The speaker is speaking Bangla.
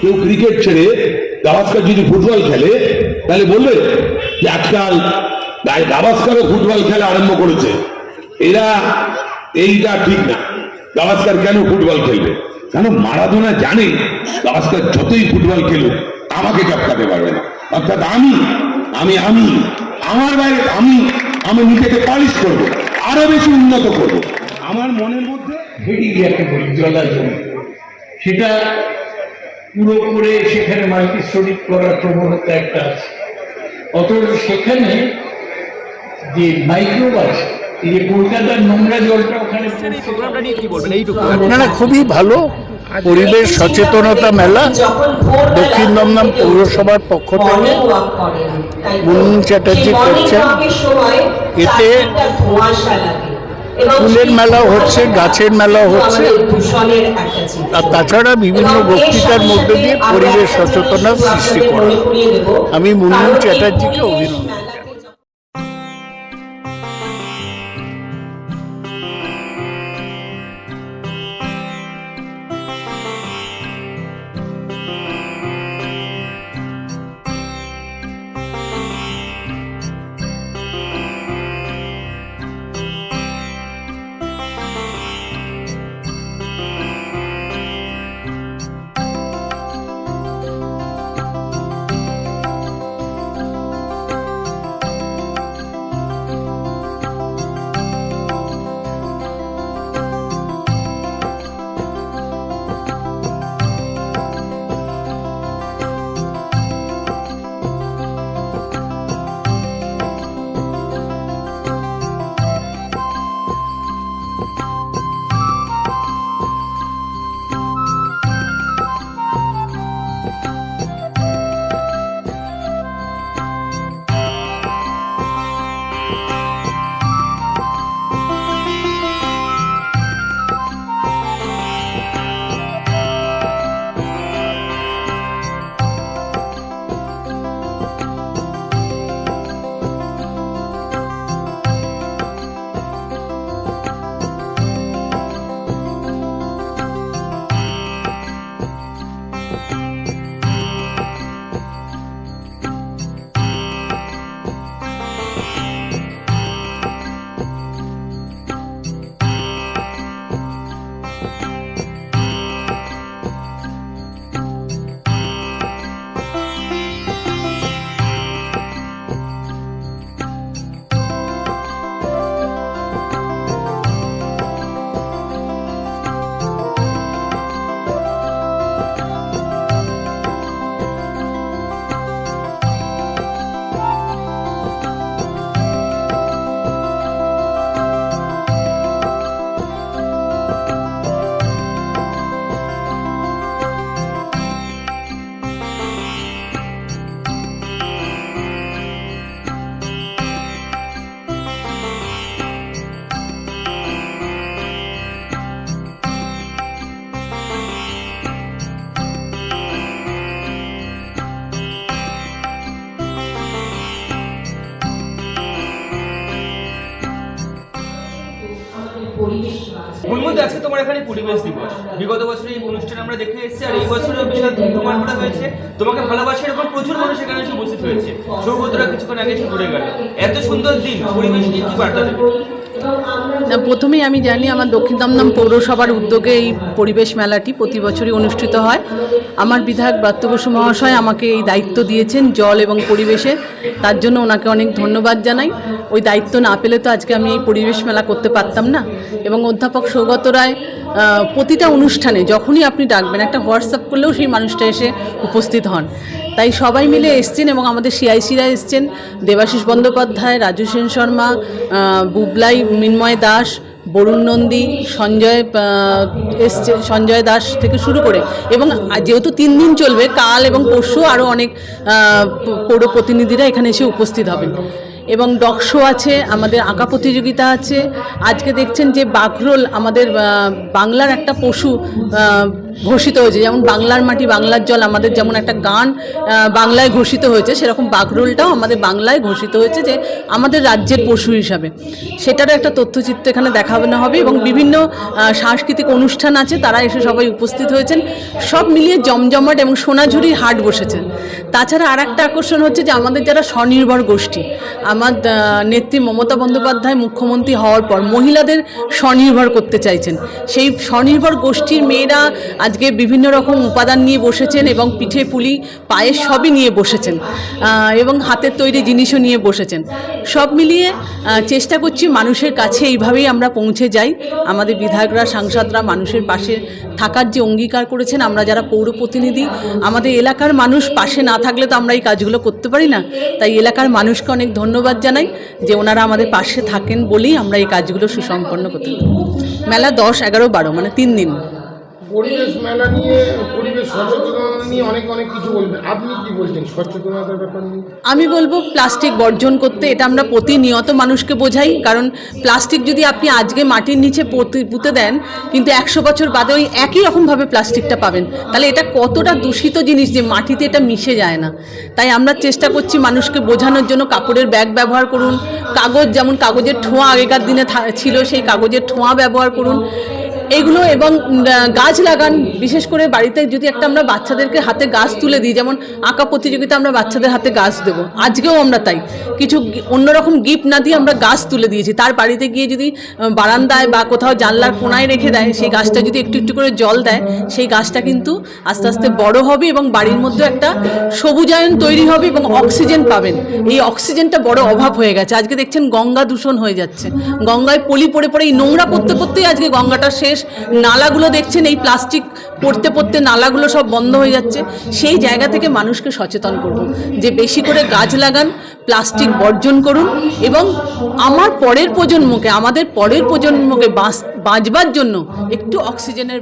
কেউ ক্রিকেট ছেড়ে গাভাস্কার যদি ফুটবল খেলে, তাহলে বলবে যে আজকাল গাভাস্কারও ফুটবল খেলা আরম্ভ করেছে। এরা এইটা ঠিক না। গাভাস্কার কেন ফুটবল খেলবে? কেন মারাদোনা জানে গাভাস্কার যতই ফুটবল খেলুক, আমাকে টপকাতে পারবে না। অর্থাৎ আমি আমি আমি, আমার বাইরে আমি আমি নিজেকে পালিশ করব, আরও বেশি উন্নত করব। আমার মনের মধ্যে জন্য সেটা পুরো করে সেখানে মাল্টি স্টোরি করার প্রবণতা একটা আছে। অথচ সেখানে যে মাইক্রোব আছে এই কলকাতার নোংরা জলটা ওখানে প্রোগ্রামটা নিয়ে কি বলবেন? এইটুকু না না খুবই ভালো পরিবেশ সচেতনতা মেলা দক্ষিণ দমদম পৌরসভার পক্ষ থেকে মুনমুন চ্যাটার্জি করছেন। এতে ফুলের মেলাও হচ্ছে গাছের মেলাও হচ্ছে। আর তাছাড়া বিভিন্ন বক্তৃতার মধ্যে দিয়ে পরিবেশ সচেতনার সৃষ্টি করা। আমি মুন্নু চ্যাটার্জিকে অভিনন্দন আজকে তোমার এখানে পরিবেশ দিবস। বিগত বছর এই অনুষ্ঠান আমরা দেখে এসেছি, আর এই বছরও বিশাল ধুমধাম করা হয়েছে। তোমাকে ভালোবাসে এরকম প্রচুর মানুষ এখানে এসে উপস্থিত হয়েছে। সৌগতরা কিছুক্ষণ আগে এসে ঘুরে গেল। এত সুন্দর দিন, পরিবেশ নিয়ে কি বার্তা দেবে? প্রথমেই আমি জানি আমার দক্ষিণ দমদম পৌরসভার উদ্যোগে এই পরিবেশ মেলাটি প্রতি বছরই অনুষ্ঠিত হয়। আমার বিধায়ক ব্রাত্য বসু মহাশয় আমাকে এই দায়িত্ব দিয়েছেন জল এবং পরিবেশে তার জন্য ওনাকে অনেক ধন্যবাদ জানাই। ওই দায়িত্ব না পেলে তো আজকে আমি এই পরিবেশ মেলা করতে পারতাম না। এবং অধ্যাপক সৌগত রায় প্রতিটা অনুষ্ঠানে যখনই আপনি ডাকবেন, একটা হোয়াটসঅ্যাপ করলেও সেই মানুষটা এসে উপস্থিত হন। তাই সবাই মিলে এসছেন এবং আমাদের সিআইসিরা এসছেন। দেবাশিস বন্দ্যোপাধ্যায়, রাজু সেন শর্মা বুবলাই মিন্ময় দাস, বরুণ নন্দী, সঞ্জয় এসছে সঞ্জয় দাস থেকে শুরু করে এবং যেহেতু তিন দিন চলবে, কাল এবং পরশু আরও অনেক পৌর প্রতিনিধিরা এখানে এসে উপস্থিত হবেন। এবং ডগ শো আছে, আমাদের আঁকা প্রতিযোগিতা আছে। আজকে দেখছেন যে বাঘরোল আমাদের বাংলার একটা পশু ঘোষিত হয়েছে। যেমন বাংলার মাটি, বাংলার জল আমাদের যেমন একটা গান বাংলায় ঘোষিত হয়েছে, সেরকম বাগরোলটাও আমাদের বাংলায় ঘোষিত হয়েছে যে আমাদের রাজ্যের পশু হিসাবে। সেটারও একটা তথ্যচিত্র এখানে দেখানো হবে এবং বিভিন্ন সাংস্কৃতিক অনুষ্ঠান আছে, তারা এসে সবাই উপস্থিত হয়েছেন। সব মিলিয়ে জমজমাট এবং সোনাঝুরি হাট বসেছে। তাছাড়া আর একটা আকর্ষণ হচ্ছে যে আমাদের যারা স্বনির্ভর গোষ্ঠী, আমার নেত্রী মমতা বন্দ্যোপাধ্যায় মুখ্যমন্ত্রী হওয়ার পর মহিলাদের স্বনির্ভর করতে চাইছেন। সেই স্বনির্ভর গোষ্ঠীর মেয়েরা আজকে বিভিন্ন রকম উপাদান নিয়ে বসেছেন এবং পিঠে পুলি, পায়েস সবই নিয়ে বসেছেন এবং হাতের তৈরি জিনিসও নিয়ে বসেছেন। সব মিলিয়ে চেষ্টা করছি মানুষের কাছে এইভাবেই আমরা পৌঁছে যাই। আমাদের বিধায়করা, সাংসদরা মানুষের পাশে থাকার যে অঙ্গীকার করেছেন, আমরা যারা পৌর প্রতিনিধি, আমাদের এলাকার মানুষ পাশে না থাকলে তো আমরা এই কাজগুলো করতে পারি না। তাই এলাকার মানুষকে অনেক ধন্যবাদ জানাই যে ওনারা আমাদের পাশে থাকেন বলেই আমরা এই কাজগুলো সুসম্পন্ন করতে পারি। মেলা দশ, এগারো, বারো মানে তিন দিন। পরিবেশ মেলা নিয়ে পরিবেশ সচেতনতা নিয়ে অনেক অনেক কিছু বলবেন আপনি কি বলছেন? সচেতনতার ব্যাপার নিয়ে? আমি বলব প্লাস্টিক বর্জন করতে এটা আমরা প্রতিনিয়ত মানুষকে বোঝাই। কারণ প্লাস্টিক যদি আপনি আজকে মাটির নিচে পুঁতে- পুঁতে দেন কিন্তু একশো বছর বাদে ওই একই রকমভাবে প্লাস্টিকটা পাবেন। তাহলে এটা কতটা দূষিত জিনিস যে মাটিতে এটা মিশে যায় না? তাই আমরা চেষ্টা করছি মানুষকে বোঝানোর জন্য কাপড়ের ব্যাগ ব্যবহার করুন। কাগজ যেমন কাগজের ঠোঁয়া আগেকার দিনে থা- ছিল সেই কাগজের ঠোঁয়া ব্যবহার করুন। এগুলো এবং গাছ লাগান, বিশেষ করে বাড়িতে যদি একটা আমরা বাচ্চাদেরকে হাতে গাছ তুলে দিই, যেমন আঁকা প্রতিযোগিতা আমরা বাচ্চাদের হাতে গাছ দেবো, আজকেও আমরা তাই। কিছু অন্যরকম গিফট না দিয়ে আমরা গাছ তুলে দিয়েছি। তার বাড়িতে গিয়ে যদি বারান্দায় বা কোথাও জানলার কোনায় রেখে দেয়, সেই গাছটা যদি একটু একটু করে জল দেয়, সেই গাছটা কিন্তু আস্তে আস্তে বড় হবে এবং বাড়ির মধ্যে একটা সবুজায়ন তৈরি হবে এবং অক্সিজেন পাবেন। এই অক্সিজেনটা বড় অভাব হয়ে গেছে। আজকে দেখছেন গঙ্গা দূষণ হয়ে যাচ্ছে। গঙ্গায় পলি পড়ে পড়ে, এই নোংরা করতে করতেই আজকে গঙ্গাটা শেষ। নালাগুলো দেখছেন, এই প্লাস্টিক পড়তে পড়তে নালাগুলো সব বন্ধ হয়ে যাচ্ছে। সেই জায়গা থেকে মানুষকে সচেতন করুন, যে বেশি করে গাছ লাগান, প্লাস্টিক বর্জন করুন এবং আমার পরের প্রজন্মকে, আমাদের পরের প্রজন্মকে বাঁচ- বাঁচবার জন্য একটু অক্সিজেনের